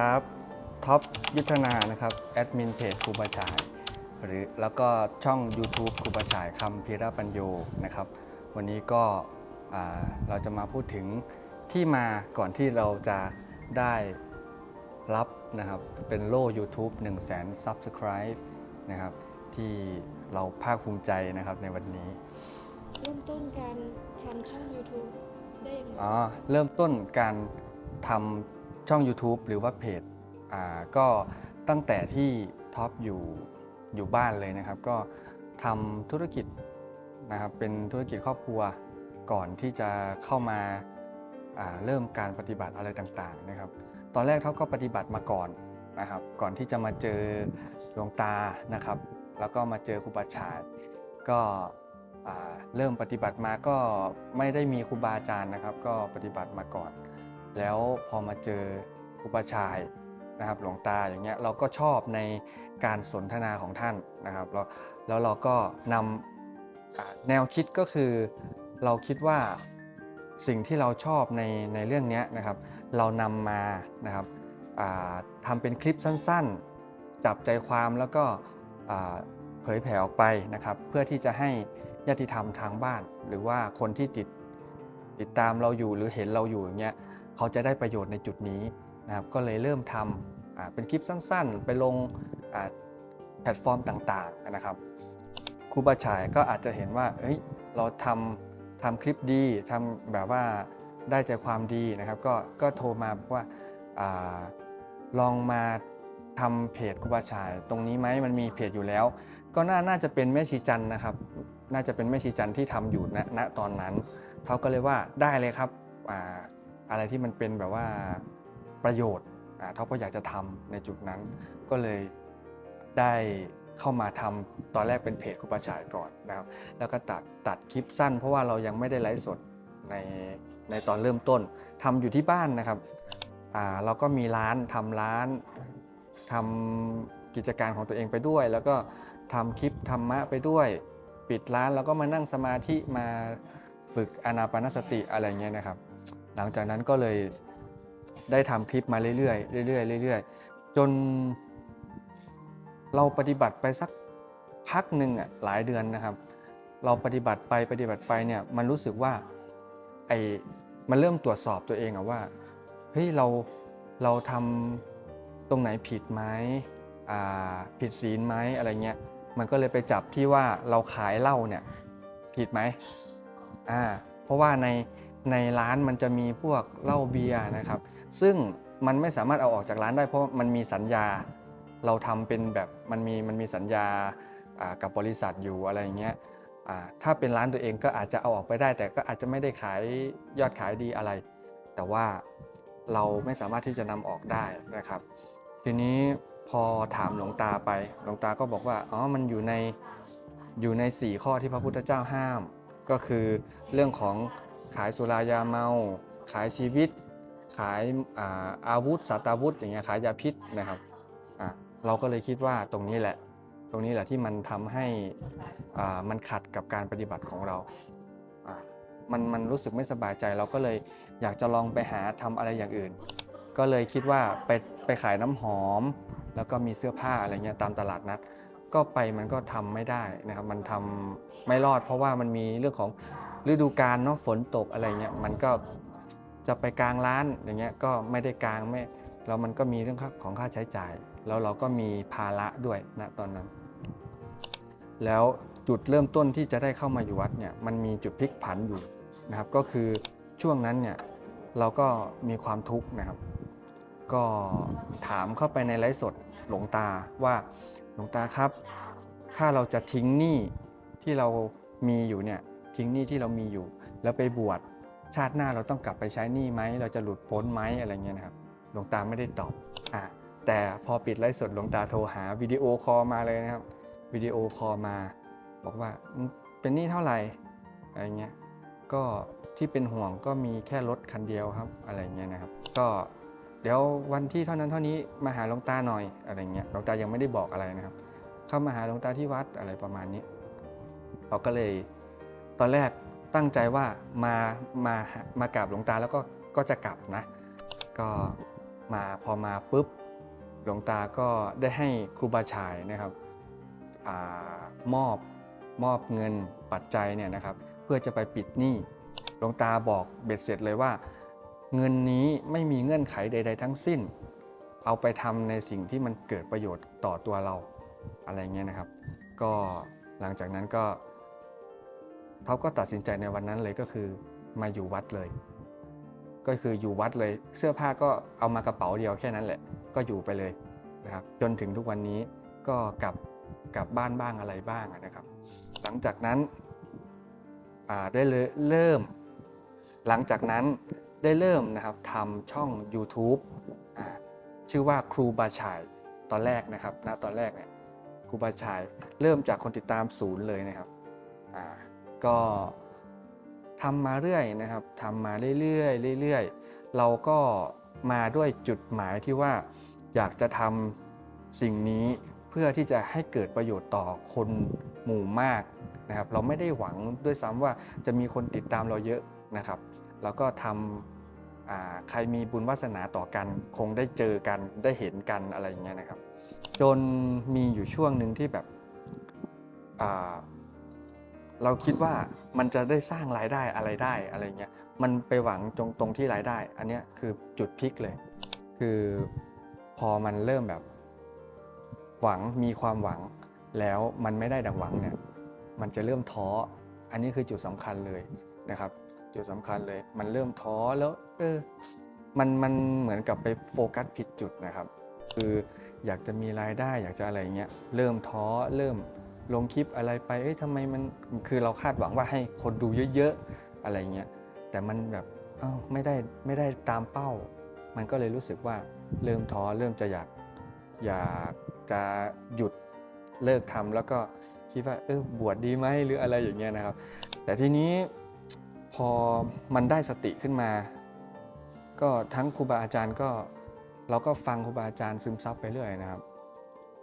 ดีครับท็อปยุทธนานะครับแอดมินเพจครูบาชายหรือแล้วก็ช่อง YouTube ครูบาชายคำพีระปัญโยนะครับ วันนี้ก็อ่าเราจะมาพูดถึงที่มาก่อนที่เราจะได้รับนะครับเป็นโล่ YouTube 1 0 0 0 0 0 Subscribe นะครับที่เราภาคภูมิใจนะครับในวันนี้ เริ่มต้นการทำช่อง YouTube ได้ยังไงอ๋อเริ่มต้นการทำ ช่อง YouTube หรือว่าเพจอ่าก็ตั้งแต่ที่ท็อปอยู่อยู่บ้านเลยนะครับ ก็ทำธุรกิจนะครับเป็นธุรกิจครอบครัวก่อนที่จะเข้ามาเริ่มการปฏิบัติอะไรต่างๆนะครับ ตอนแรกเขาก็ปฏิบัติมาก่อนนะครับ ก่อนที่จะมาเจอหลวงตานะครับ แล้วก็มาเจอครูบาชายก็เริ่มปฏิบัติมาก็ไม่ได้มีครูบาอาจารย์นะครับ ก็ปฏิบัติมาก่อน แล้วพอมาเจอครูบาชายนะครับหลวงตาอย่างเงี้ยเราก็ชอบในการสนทนาของท่านนะครับแล้วแล้วเราก็นำอ่าแนวคิดก็คือเราคิดว่าสิ่งที่เราชอบในในเรื่องเนี้ยนะครับ เรานำมานะครับอ่าทำเป็นคลิปสั้นๆ จับใจความแล้วก็เผยแผ่ออกไปนะครับ เพื่อที่จะให้ญาติธรรมทางบ้าน หรือว่าคนที่ติดติดตามเราอยู่หรือเห็นเราอยู่อย่างเงี้ย เขาจะได้ประโยชน์ในจุดนี้นะครับก็เลยเริ่มทำเป็นคลิปสั้นๆ ไปลงแพลตฟอร์มต่างๆนะครับครูบาฉายก็อาจจะเห็นว่าเฮ้ยเราทำทำคลิปดีทำแบบว่าได้ใจความดีนะครับ ก็ก็โทรมาบอกว่าอาลองมาทำเพจครูบาฉาย ตรงนี้ไหมมันมีเพจอยู่แล้ว ก็น่าน่าจะเป็นแม่ชีจันนะครับ น่าจะเป็นแม่ชีจันที่ทำอยู่ณณตอนนั้นเขาก็เลยว่าได้เลยครับ อะไรที่มันเป็นแบบว่าประโยชน์อ่าเขาก็อยากจะทำในจุดนั้นก็เลยได้เข้ามาทำตอนแรกเป็นเพจครูบาฉายก่อนนะครับ แล้วก็ตัดตัดคลิปสั้น เพราะว่าเรายังไม่ได้ไลฟ์สดในในตอนเริ่มต้นทำอยู่ที่บ้านนะครับอ่าเราก็มีร้านทำร้านทำกิจการของตัวเองไปด้วย แล้วก็ทำคลิปธรรมะไปด้วย ปิดร้านแล้วก็มานั่งสมาธิมาฝึกอนาปานสติอะไรเงี้ยนะครับ หลังจากนั้นก็เลยได้ทำคลิปมาเรื่อยๆเรื่อยๆเรื่อยๆ จนเราปฏิบัติไปสักพักหนึ่งอะหลายเดือนนะครับ เราปฏิบัติไปปฏิบัติไปเนี่ยมันรู้สึกว่าไอ้มันเริ่มตรวจสอบตัวเองอะว่าเฮ้ยเราเราทำตรงไหนผิดไหมอ่าผิดศีลไหมอะไรเงี้ยมันก็เลยไปจับที่ว่าเราขายเหล้าเนี่ยผิดไหมอ่าเพราะว่าใน ในร้านมันจะมีพวกเหล้าเบียร์นะครับ ซึ่งมันไม่สามารถเอาออกจากร้านได้เพราะมันมีสัญญา เราทำเป็นแบบมันมีมันมีสัญญากับบริษัทอยู่อะไรอย่างเงี้ยถ้าเป็นร้านตัวเองก็อาจจะเอาออกไปได้ แต่ก็อาจจะไม่ได้ขายยอดขายดีอะไร แต่ว่าเราไม่สามารถที่จะนำออกได้นะครับ ทีนี้พอถามหลวงตาไปหลวงตาก็บอกว่าอ๋อมันอยู่ในอยู่ใน 4 ข้อที่พระพุทธเจ้าห้าม ก็คือเรื่องของ ขายสุรายาเมา ขายชีวิต ขายอาวุธสัตว์วุธอย่างเงี้ยขายยาพิษนะครับอะเราก็เลยคิดว่าตรงนี้แหละ ตรงนี้แหละที่มันทำให้อ่ามันขัดกับการปฏิบัติของเราอะมันมันรู้สึกไม่สบายใจเราก็เลยอยากจะลองไปหาทำอะไรอย่างอื่น ก็เลยคิดว่าไปไปขายน้ำหอม แล้วก็มีเสื้อผ้าอะไรเงี้ยตามตลาดนัดก็ไปมันก็ทำไม่ได้นะครับ มันทำไม่รอดเพราะว่ามันมีเรื่องของ ฤดูกาลเนาะฝนตกอะไรเงี้ยมันก็จะไปกลางร้านอย่างเงี้ยก็ไม่ได้กลางไม่แล้วมันก็มีเรื่องของค่าใช้จ่าย แล้วเราก็มีภาระด้วยณตอนนั้น แล้วจุดเริ่มต้นที่จะได้เข้ามาอยู่วัดเนี่ยมันมีจุดพลิกผันอยู่นะครับ ก็คือช่วงนั้นเนี่ยเราก็มีความทุกข์นะครับ ก็ถามเข้าไปในไลฟ์สดหลวงตาว่าหลวงตาครับ ถ้าเราจะทิ้งหนี้ที่เรามีอยู่เนี่ย ทิ้งหนี้ที่เรามีอยู่ แล้วไปบวชชาติหน้าเราต้องกลับไปใช้หนี้ไหมเราจะหลุดพ้นไหมอะไรเงี้ยนะครับหลวงตาไม่ได้ตอบอะแต่พอปิดไลฟ์สดหลวงตาโทรหาวิดีโอคอลมาเลยนะครับวิดีโอคอลมา บอกว่าเป็นหนี้เท่าไหร่อะไรเงี้ยก็ที่เป็นห่วงก็มีแค่รถคันเดียวครับอะไรเงี้ยนะครับ ก็เดี๋ยววันที่เท่านั้นเท่านี้มาหาหลวงตาหน่อยอะไรเงี้ยหลวงตายังไม่ได้บอกอะไรนะครับ เข้ามาหาหลวงตาที่วัดอะไรประมาณนี้ เราก็เลย ตอนแรกตั้งใจว่ามา มามากราบหลวงตาแล้วก็ก็จะกลับนะ ก็มาพอมาปุ๊บหลวงตาก็ได้ให้ครูบาชายนะครับอมอบมอบเงินปัจจัยเนี่ยนะครับ เพื่อจะไปปิดหนี้หลวงตาบอกเบ็ดเสร็จเลยว่า เงินนี้ไม่มีเงื่อนไขใด ๆ ทั้งสิ้น เอาไปทำในสิ่งที่มันเกิดประโยชน์ต่อตัวเราอะไรเงี้ยนะครับ ก็หลังจากนั้นก็ เขาก็ตัดสินใจในวันนั้นเลยก็คือมาอยู่วัดเลย ก็คืออยู่วัดเลย เสื้อผ้าก็เอามากระเป๋าเดียวแค่นั้นแหละ ก็อยู่ไปเลยนะครับ จนถึงทุกวันนี้ก็กลับกลับบ้านบ้างอะไรบ้างนะครับ หลังจากนั้นได้เริ่ม หลังจากนั้นได้เริ่มนะครับทำช่อง YouTube อชื่อว่าครูบาชายตอนแรกนะครับณตอนแรกเนี่ยครูบาชายเริ่มจากคนติดตามศูนย์เลยนะครับอ่า ก็ทำมาเรื่อยนะครับทำมาเรื่อยๆเรื่อยๆ เราก็มาด้วยจุดหมายที่ว่าอยากจะทำสิ่งนี้เพื่อที่จะให้เกิดประโยชน์ต่อคนหมู่มากนะครับ เราไม่ได้หวังด้วยซ้ำว่าจะมีคนติดตามเราเยอะนะครับ แล้วก็ทำใครมีบุญวาสนาต่อกัน คงได้เจอกันได้เห็นกันอะไรอย่างเงี้ยนะครับ จนมีอยู่ช่วงหนึ่งที่แบบ เราคิดว่ามันจะได้สร้างรายได้อะไรได้อะไรเงี้ยมันไปหวังตรงตรงที่รายได้ อันเนี้ยคือจุดพลิกเลย คือพอมันเริ่มแบบ หวังมีความหวัง แล้วมันไม่ได้ดังหวังเนี่ยมันจะเริ่มท้ออันนี้คือจุดสำคัญเลยนะครับ จุดสำคัญเลย มันเริ่มท้อแล้วเออมันมันเหมือนกับไปโฟกัสผิดจุดนะครับ คืออยากจะมีรายได้อยากจะอะไรเงี้ยเริ่มท้อเริ่ม ลงคลิปอะไรไป เอ้ยทำไมมันคือเราคาดหวังว่าให้คนดูเยอะๆอะไรเงี้ยแต่มันแบบอ้าวไม่ได้ไม่ได้ตามเป้า มันก็เลยรู้สึกว่าเริ่มท้อเริ่มจะอยากอยากจะหยุดเลิกทำแล้วก็คิดว่าเออบวชดีไหมหรืออะไรอย่างเงี้ยนะครับ แต่ทีนี้พอมันได้สติขึ้นมา ก็ทั้งครูบาอาจารย์ก็เราก็ฟังครูบาอาจารย์ซึมซับไปเรื่อยนะครับ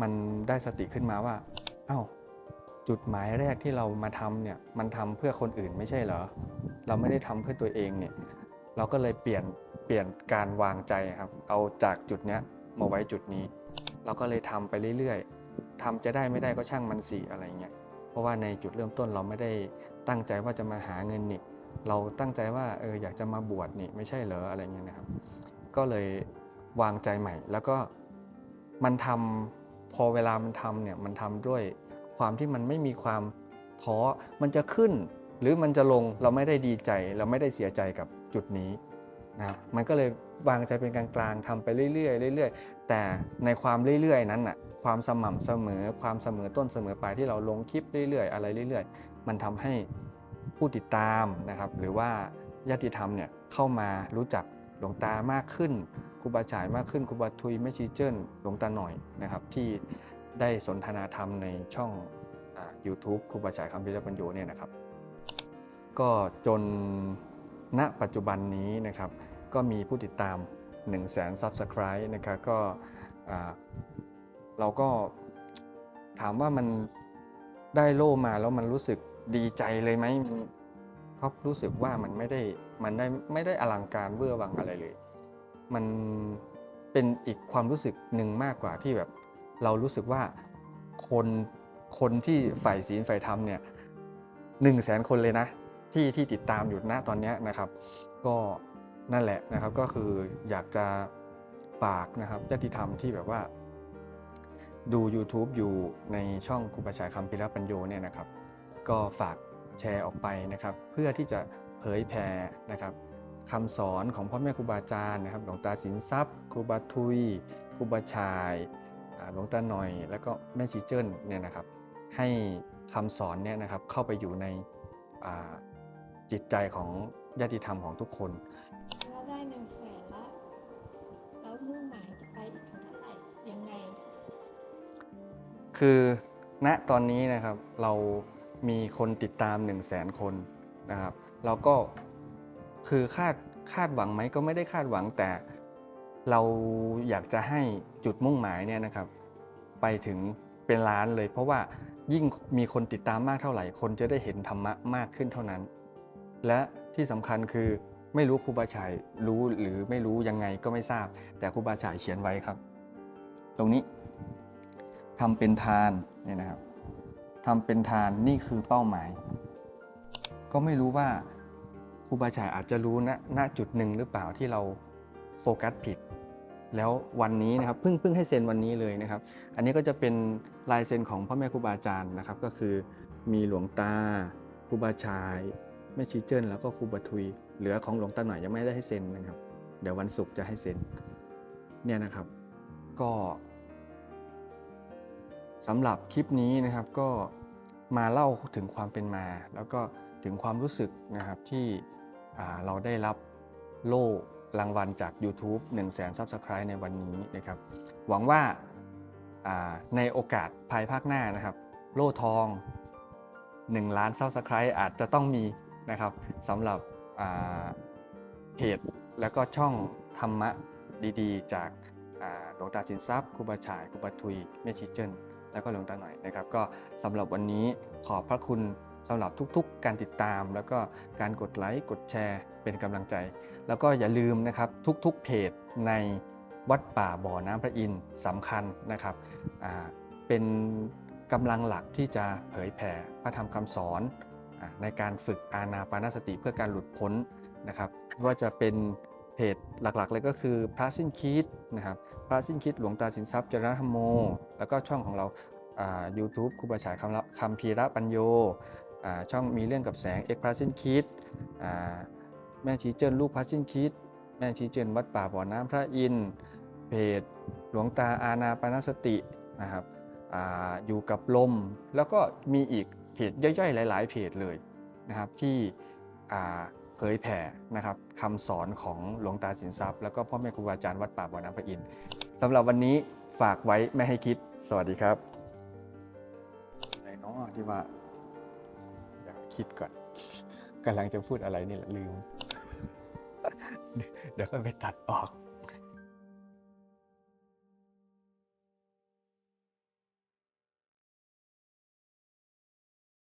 มันได้สติขึ้นมาว่า เอ้า จุดหมายแรกที่เรามาทำเนี่ยมันทำเพื่อคนอื่นไม่ใช่เหรอ เราไม่ได้ทำเพื่อตัวเองเนี่ยเราก็เลยเปลี่ยนเปลี่ยนการวางใจครับ เอาจากจุดเนี้ยมาไว้จุดนี้ เราก็เลยทำไปเรื่อยๆทำจะได้ไม่ได้ก็ช่างมันสิอะไรเงี้ยเพราะว่าในจุดเริ่มต้นเราไม่ได้ตั้งใจว่าจะมาหาเงินนี่เราตั้งใจว่าเอออยากจะมาบวชนี่ไม่ใช่เหรออะไรเงี้ยนะครับ ก็เลยวางใจใหม่แล้วก็มันทำพอเวลามันทำเนี่ยมันทำด้วย ความที่มันไม่มีความท้อมันจะขึ้น หรือมันจะลงเราไม่ได้ดีใจ เราไม่ได้เสียใจกับจุดนี้นะครับมันก็เลยวางใจเป็นกลางๆทำไปเรื่อยๆเรื่อยๆ แต่ในความเรื่อยๆ นั้นน่ะความสม่ำเสมอความเสมอต้นเสมอปลายที่เราลงคลิปเรื่อยๆ อะไรเรื่อยๆ มันทำให้ผู้ติดตามนะครับ หรือว่าญาติธรรมเนี่ยเข้ามารู้จักหลวงตามากขึ้นครูบาฉายมากขึ้นครูบาทุยแม่ชีเจิ้นหลวงตาหน่อยนะครับที่ ได้สนทนาธรรมในช่องอา YouTube ครูบาฉายคำพิจารปัญโยเนี่ยนะครับ ก็จนณปัจจุบันนี้นะครับ ก็มีผู้ติดตาม 1 0 0 0 0แสน Subscribe นะครับก็เราก็ถามว่ามันได้โล่มาแล้วมันรู้สึกดีใจเลยไหมมันก็รู้สึกว่ามันไม่ได้มันได้ไม่ได้อลังการเวอร์วังอะไรเลย มันเป็นอีกความรู้สึกหนึ่งมากกว่าที่แบบ เรารู้สึกว่าคนคนที่ฝ่ายศีลฝ่ายธรรมเนี่ยหนึ่งแสนคนเลยนะที่ที่ติดตามอยู่ณตอนนี้นะครับ ก็นั่นแหละนะครับก็คืออยากจะฝากนะครับญาติธรรมที่แบบว่า ดู YouTube อยู่ในช่องครูบาชายคำพิรปัญโยเนี่ยนะครับ ก็ฝากแชร์ออกไปนะครับ เพื่อที่จะเผยแผ่นะครับคำสอนของพ่อแม่ครูบาอาจารย์นะครับหลวงตาสินทรัพย์ ครูบาทุย ครูบาชาย หลวงตาหน่อย แล้วก็แม่ชีเจิ้นเนี่ยนะครับ ให้คำสอนเนี่ยนะครับเข้าไปอยู่ในอ่าจิตใจของญาติธรรมของทุกคนถ้าได้หนึ่งแสนละแล้วมุ่งหมายจะไปอีกถึงเท่าไหร่ยังไง คือณตอนนี้นะครับเรามีคนติดตาม 1 0 0 0 0แสนคนนะครับเราก็คือคาดคาดหวังไหมก็ไม่ได้คาดหวังแต่ เราอยากจะให้จุดมุ่งหมายเนี่ยนะครับ ไปถึงเป็นล้านเลย เพราะว่ายิ่งมีคนติดตามมากเท่าไหร่ คนจะได้เห็นธรรมะมากขึ้นเท่านั้น และที่สำคัญคือไม่รู้ครูบาฉายรู้หรือไม่รู้ยังไงก็ไม่ทราบ แต่ครูบาฉายเขียนไว้ครับ ตรงนี้ทำเป็นทานเนี่ยนะครับทำเป็นทานนี่คือเป้าหมาย ก็ไม่รู้ว่าครูบาฉายอาจจะรู้ณณจุดหนึ่งหรือเปล่าที่เราโฟกัสผิด แล้ววันนี้นะครับเพิ่งเพิ่งให้เซ็นวันนี้เลยนะครับ อันนี้ก็จะเป็นลายเซ็นของพ่อแม่ครูบาอาจารย์นะครับ ก็คือมีหลวงตาครูบาชายแม่ชีเจิ้นแล้วก็ครูบาทุย เหลือของหลวงตาหน่อยยังไม่ได้ให้เซ็นนะครับ เดี๋ยววันศุกร์จะให้เซ็นเนี่ยนะครับก็สำหรับคลิปนี้นะครับก็มาเล่าถึงความเป็นมา แล้วก็ถึงความรู้สึกนะครับที่เราได้รับโล่ รางวัลจาก YouTube 1 0 0 0 0 Subscribe ในวันนี้นะครับ หวังว่าในโอกาสภายภาคหน้านะครับ โล่ทอง 1 ล้าน Subscribe อาจจะต้องมีนะครับสำหรับเพจแล้วก็ช่องธรรมะดีๆ จากหลวงตาสินทรัพย์ครูบาฉายครูบาทุยแม่ชีเจิ้นแล้วก็หลวงตาหน่อยนะครับ ก็สำหรับวันนี้ขอบพระคุณ สำหรับทุกๆ การติดตาม แล้วก็การกดไลค์กดแชร์เป็นกำลังใจ แล้วก็อย่าลืมนะครับทุกๆเพจในวัดป่าบ่อน้ำพระอินทร์สำคัญนะครับเป็นกำลังหลักที่จะเผยแผ่พระธรรมคำสอนอในการฝึกอานาปานสติเพื่อการหลุดพ้นนะครับว่าจะเป็นเพจหลักๆเลยก็คือพระสิ้นคิดนะครับพระสิ้นคิดหลวงตาสินทรัพย์จริญธรรมโม แล้วก็ช่องของเรา YouTube ครูบาฉายคำละคำพีระปัญโย ช่องมีเรื่องกับแสงเอกพระสิ้นคิดแม่ชีเจิ้นลูกพระสิ้นคิดแม่ชีเจิ้นวัดป่าบ่อน้ำพระอินทร์เพจหลวงตาอาณาปาสตินะครับออยู่กับลม แล้วก็มีอีกเพจย่อยๆ หลาย ๆ เพจเลยนะครับที่เผยแผ่นะครับคำสอนของหลวงตาสินทรัพย์ แล้วก็พ่อแม่ครูอาจารย์วัดป่าบ่อน้ำพระอินทร์สำหรับวันนี้ฝากไว้ไม่ให้คิด สวัสดีครับอะไรเนาะที่ว่า คิดก่อนกำลังจะพูดอะไรนี่แหละลืม เดี๋ยวก็ไปตัดออก